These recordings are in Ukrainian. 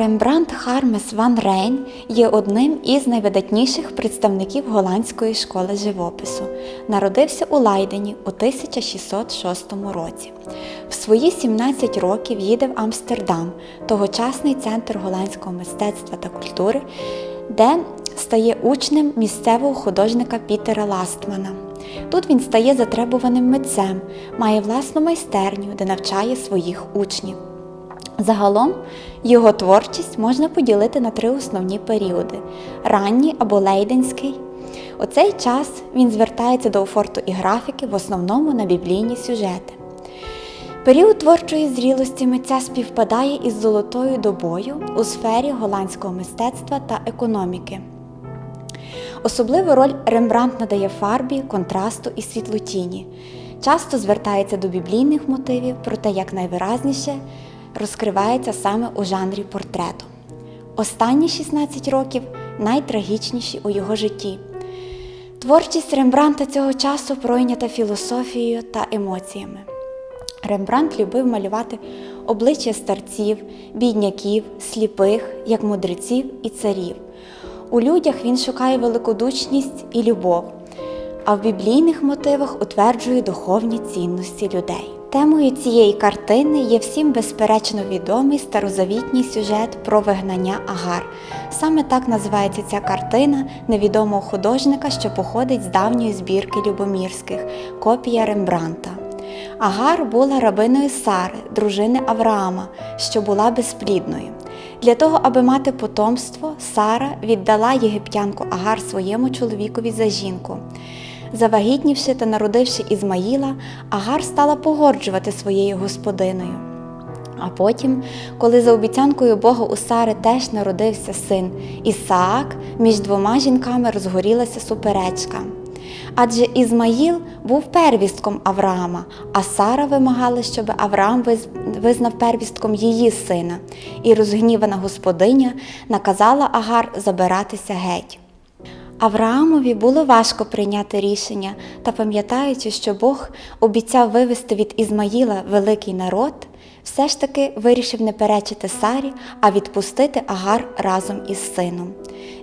Рембрандт Хармес ван Рейн є одним із найвидатніших представників голландської школи живопису. Народився у Лайдені у 1606 році. В свої 17 років їде в Амстердам, тогочасний центр голландського мистецтва та культури, де стає учнем місцевого художника Пітера Ластмана. Тут він стає затребуваним митцем, має власну майстерню, де навчає своїх учнів. Загалом його творчість можна поділити на три основні періоди: ранній або лейденський. У цей час він звертається до офорту і графіки в основному на біблійні сюжети. Період творчої зрілості митця співпадає із золотою добою у сфері голландського мистецтва та економіки. Особливу роль Рембрандт надає фарбі, контрасту і світлотіні. Часто звертається до біблійних мотивів, проте як найвиразніше розкривається саме у жанрі портрету. Останні 16 років найтрагічніші у його житті. Творчість Рембранта цього часу пройнята філософією та емоціями. Рембрандт любив малювати обличчя старців, бідняків, сліпих, як мудреців і царів. У людях він шукає великодучність і любов, а в біблійних мотивах утверджує духовні цінності людей. Темою цієї картини є всім безперечно відомий старозавітній сюжет про вигнання Агар. Саме так називається ця картина невідомого художника, що походить з давньої збірки Любомірських, копія Рембранта. Агар була рабиною Сари, дружини Авраама, що була безплідною. Для того, аби мати потомство, Сара віддала єгиптянку Агар своєму чоловікові за жінку. Завагітнівши та народивши Ізмаїла, Агар стала погоджувати своєю господиною. А потім, коли за обіцянкою Бога у Сари теж народився син Ісаак, між двома жінками розгорілася суперечка. Адже Ізмаїл був первістком Авраама, а Сара вимагала, щоб Авраам визнав первістком її сина, і розгнівана господиня наказала Агар забиратися геть. Авраамові було важко прийняти рішення та пам'ятаючи, що Бог обіцяв вивести від Ізмаїла великий народ, все ж таки вирішив не перечити Сарі, а відпустити Агар разом із сином.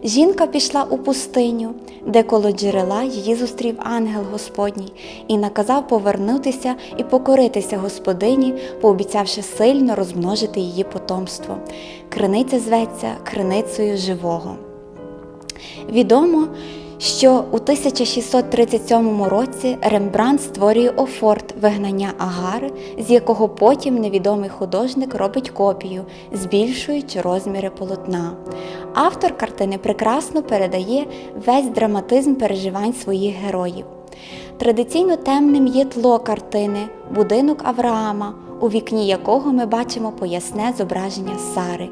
Жінка пішла у пустиню, де коло джерела її зустрів ангел Господній і наказав повернутися і покоритися господині, пообіцявши сильно розмножити її потомство. Криниця зветься криницею живого. Відомо, що у 1637 році Рембрандт створює офорт вигнання Агари, з якого потім невідомий художник робить копію, збільшуючи розміри полотна. Автор картини прекрасно передає весь драматизм переживань своїх героїв. Традиційно темним є тло картини, будинок Авраама, у вікні якого ми бачимо поясне зображення Сари.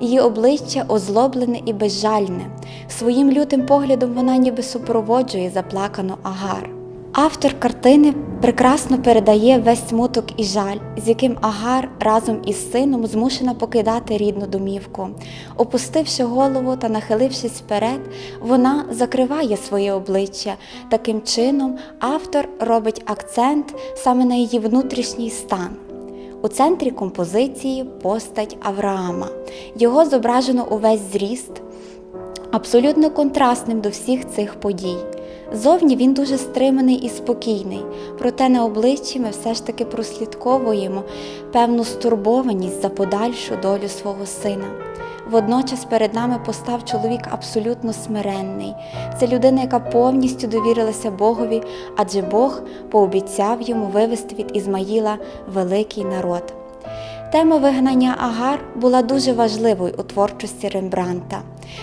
Її обличчя озлоблене і безжальне. Своїм лютим поглядом вона ніби супроводжує заплакану Агар. Автор картини прекрасно передає весь смуток і жаль, з яким Агар разом із сином змушена покидати рідну домівку. Опустивши голову та нахилившись вперед, вона закриває своє обличчя. Таким чином, автор робить акцент саме на її внутрішній стан. У центрі композиції постать Авраама. Його зображено увесь зріст, абсолютно контрастним до всіх цих подій. Зовні він дуже стриманий і спокійний, проте на обличчі ми все ж таки прослідковуємо певну стурбованість за подальшу долю свого сина. Водночас перед нами постав чоловік абсолютно смиренний. Це людина, яка повністю довірилася Богові, адже Бог пообіцяв йому вивести від Ізмаїла великий народ. Тема вигнання Агар була дуже важливою у творчості Рембранта.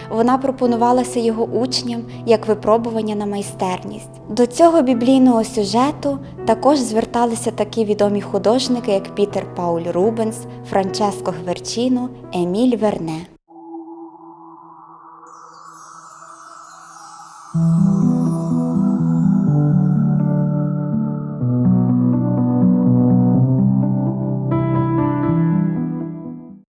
Вона пропонувалася його учням як випробування на майстерність. До цього біблійного сюжету також зверталися такі відомі художники, як Пітер Пауль Рубенс, Франческо Гверчіно, Еміль Верне.